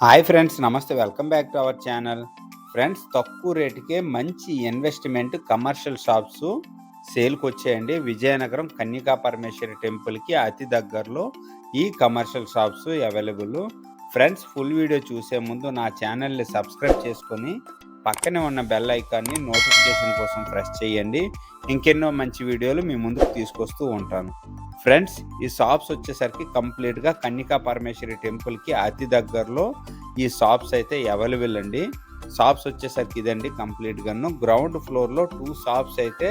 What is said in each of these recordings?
Hi friends నమస్తే. Welcome back to our channel. Friends తక్కువ రేటుకే మంచి ఇన్వెస్ట్మెంట్ కమర్షియల్ షాప్స్ సేల్కి వచ్చాయండి విజయనగరం కన్యకా పరమేశ్వరి టెంపుల్కి అతి దగ్గరలో ఈ commercial shops available. Friends full video చూసే ముందు నా ఛానల్ని సబ్స్క్రైబ్ చేసుకొని పక్కనే ఉన్న బెల్ ఐకాన్ని నోటిఫికేషన్ కోసం ప్రెస్ చేయండి. ఇంకెన్నో మంచి వీడియోలు మీ ముందుకు తీసుకొస్తూ ఉంటాను. ఫ్రెండ్స్ ఈ షాప్స్ వచ్చేసరికి కంప్లీట్గా కన్నికా పరమేశ్వరి టెంపుల్కి అతి దగ్గరలో ఈ షాప్స్ అయితే అవైలబుల్ అండి. షాప్స్ వచ్చేసరికి ఇదండి కంప్లీట్గాను. గ్రౌండ్ ఫ్లోర్లో టూ షాప్స్ అయితే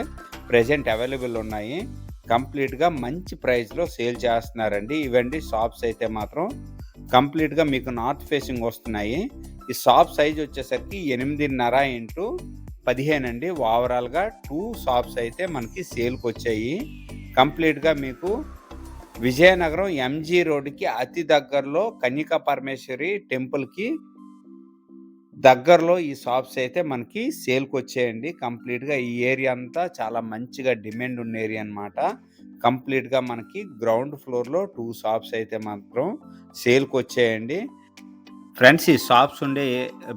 ప్రజెంట్ అవైలబుల్ ఉన్నాయి. కంప్లీట్గా మంచి ప్రైస్లో సేల్ చేస్తున్నారండి. ఇవండి షాప్స్ అయితే మాత్రం కంప్లీట్గా మీకు నార్త్ ఫేసింగ్ వస్తున్నాయి. ఈ షాప్ సైజ్ వచ్చేసరికి ఎనిమిదిన్నర ఇంటూ పదిహేను అండి. ఓవరాల్గా టూ షాప్స్ అయితే మనకి సేల్కి వచ్చాయి. కంప్లీట్గా మీకు విజయనగరం ఎంజీ రోడ్డుకి అతి దగ్గరలో కన్యకా పరమేశ్వరి టెంపుల్కి దగ్గరలో ఈ షాప్స్ అయితే మనకి సేల్కి వచ్చేయండి. కంప్లీట్గా ఈ ఏరియా అంతా చాలా మంచిగా డిమాండ్ ఉన్న ఏరియా అనమాట కంప్లీట్గా మనకి గ్రౌండ్ ఫ్లోర్లో టూ షాప్స్ అయితే మాత్రం సేల్కి వచ్చేయండి. ఫ్రెండ్స్ ఈ షాప్స్ ఉండే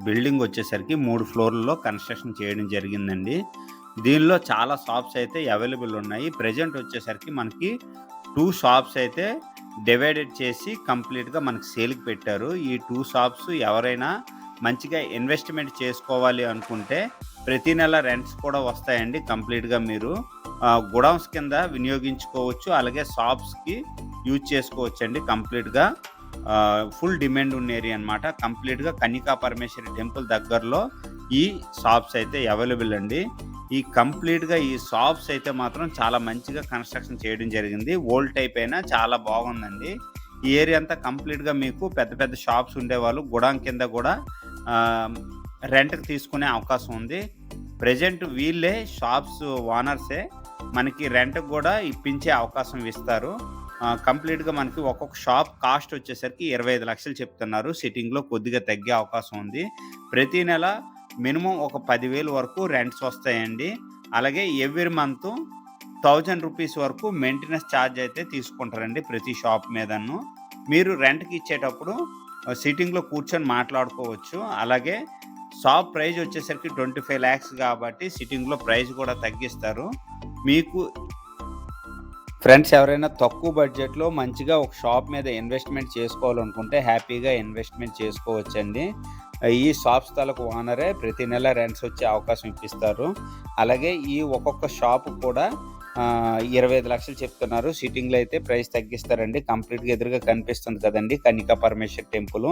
బిల్డింగ్ వచ్చేసరికి మూడు ఫ్లోర్లలో కన్స్ట్రక్షన్ చేయడం జరిగిందండి. దీనిలో చాలా షాప్స్ అయితే అవైలబుల్ ఉన్నాయి. ప్రజెంట్ వచ్చేసరికి మనకి టూ షాప్స్ అయితే డివైడెడ్ చేసి కంప్లీట్గా మనకి సేల్కి పెట్టారు. ఈ టూ షాప్స్ ఎవరైనా మంచిగా ఇన్వెస్ట్మెంట్ చేసుకోవాలి అనుకుంటే ప్రతి నెల రెంట్స్ కూడా వస్తాయండి కంప్లీట్గా మీరు. గుడౌన్స్ కింద వినియోగించుకోవచ్చు. అలాగే షాప్స్కి యూజ్ చేసుకోవచ్చు అండి కంప్లీట్గా ఫుల్ డిమాండ్ ఉన్న ఏరియా అనమాట కంప్లీట్గా కన్నికా పరమేశ్వరి టెంపుల్ దగ్గరలో ఈ షాప్స్ అయితే అవైలబుల్ అండి. ఈ కంప్లీట్గా ఈ షాప్స్ అయితే మాత్రం చాలా మంచిగా కన్స్ట్రక్షన్ చేయడం జరిగింది. ఓల్డ్ టైప్ అయినా చాలా బాగుందండి. ఈ ఏరియా అంతా కంప్లీట్గా మీకు పెద్ద పెద్ద షాప్స్ ఉండేవాళ్ళు గుడాం కింద కూడా రెంట్కి తీసుకునే అవకాశం ఉంది. ప్రజెంట్ వీళ్ళే షాప్స్ ఓనర్సే మనకి రెంట్కి కూడా ఇప్పించే అవకాశం ఇస్తారు. కంప్లీట్గా మనకి ఒక్కొక్క షాప్ కాస్ట్ వచ్చేసరికి ఇరవై ఐదు లక్షలు చెప్తున్నారు. సిట్టింగ్లో కొద్దిగా తగ్గే అవకాశం ఉంది. ప్రతి నెల మినిమం ఒక పదివేలు వరకు రెంట్స్ వస్తాయండి. అలాగే ఎవ్రీ మంత్ థౌజండ్ రూపీస్ వరకు మెయింటెనెన్స్ ఛార్జ్ అయితే తీసుకుంటారండి ప్రతి షాప్ మీదను మీరు రెంట్కి ఇచ్చేటప్పుడు సిట్టింగ్లో కూర్చొని మాట్లాడుకోవచ్చు. అలాగే షాప్ ప్రైజ్ వచ్చేసరికి ట్వంటీ ఫైవ్ ల్యాక్స్ కాబట్టి సిట్టింగ్లో ప్రైజ్ కూడా తగ్గిస్తారు. మీకు ఫ్రెండ్స్ ఎవరైనా తక్కువ బడ్జెట్లో మంచిగా ఒక షాప్ మీద ఇన్వెస్ట్మెంట్ చేసుకోవాలనుకుంటే హ్యాపీగా ఇన్వెస్ట్మెంట్ చేసుకోవచ్చండి. ఈ షాప్ స్థలకు ఓనరే ప్రతి నెల రెంట్స్ వచ్చే అవకాశం ఇప్పిస్తారు. అలాగే ఈ ఒక్కొక్క షాప్ కూడా ఇరవై ఐదు లక్షలు చెప్తున్నారు. సిట్టింగ్లో అయితే ప్రైస్ తగ్గిస్తారండి. కంప్లీట్గా ఎదురుగా కనిపిస్తుంది కదండి కనికా పరమేశ్వర్ టెంపుల్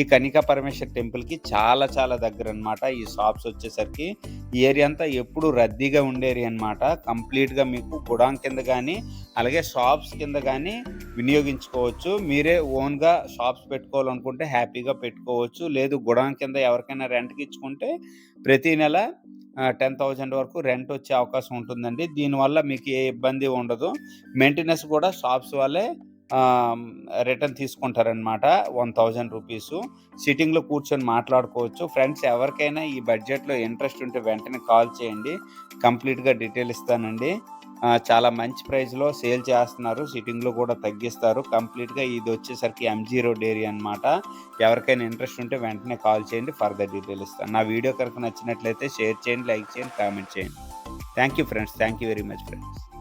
ఈ కనికా పరమేశ్వర్ టెంపుల్కి చాలా చాలా దగ్గర అనమాట ఈ షాప్స్ వచ్చేసరికి ఈ ఏరియా అంతా ఎప్పుడు రద్దీగా ఉండేది అనమాట కంప్లీట్గా మీకు గుడాం కింద కానీ అలాగే షాప్స్ కింద కానీ వినియోగించుకోవచ్చు. మీరే ఓన్గా షాప్స్ పెట్టుకోవాలనుకుంటే హ్యాపీగా పెట్టుకోవచ్చు. లేదు గుడాం కింద ఎవరికైనా రెంట్కి ఇచ్చుకుంటే ప్రతి నెల టెన్ థౌజండ్ వరకు రెంట్ వచ్చే అవకాశం ఉంటుందండి. దీనివల్ల మీకు ఏ ఇబ్బంది ఉండదు. మెయింటెనెన్స్ కూడా షాప్స్ వాళ్ళే రిటర్న్ తీసుకుంటారనమాట వన్ థౌజండ్ రూపీస్. సిట్టింగ్లో కూర్చొని మాట్లాడుకోవచ్చు. ఫ్రెండ్స్ ఎవరికైనా ఈ బడ్జెట్లో ఇంట్రెస్ట్ ఉంటే వెంటనే కాల్ చేయండి. కంప్లీట్గా డీటెయిల్ ఇస్తానండి. చాలా మంచి ప్రైస్లో సేల్ చేస్తున్నారు. సిట్టింగ్లో కూడా తగ్గిస్తారు. కంప్లీట్గా ఇది వచ్చేసరికి ఎంజీ రోడ్ ఏరియా అనమాట ఎవరికైనా ఇంట్రెస్ట్ ఉంటే వెంటనే కాల్ చేయండి. ఫర్దర్ డీటెయిల్ ఇస్తాను. నా వీడియో కనుక నచ్చినట్లయితే షేర్ చేయండి లైక్ చేయండి కామెంట్ చేయండి. Thank you friends thank you very much friends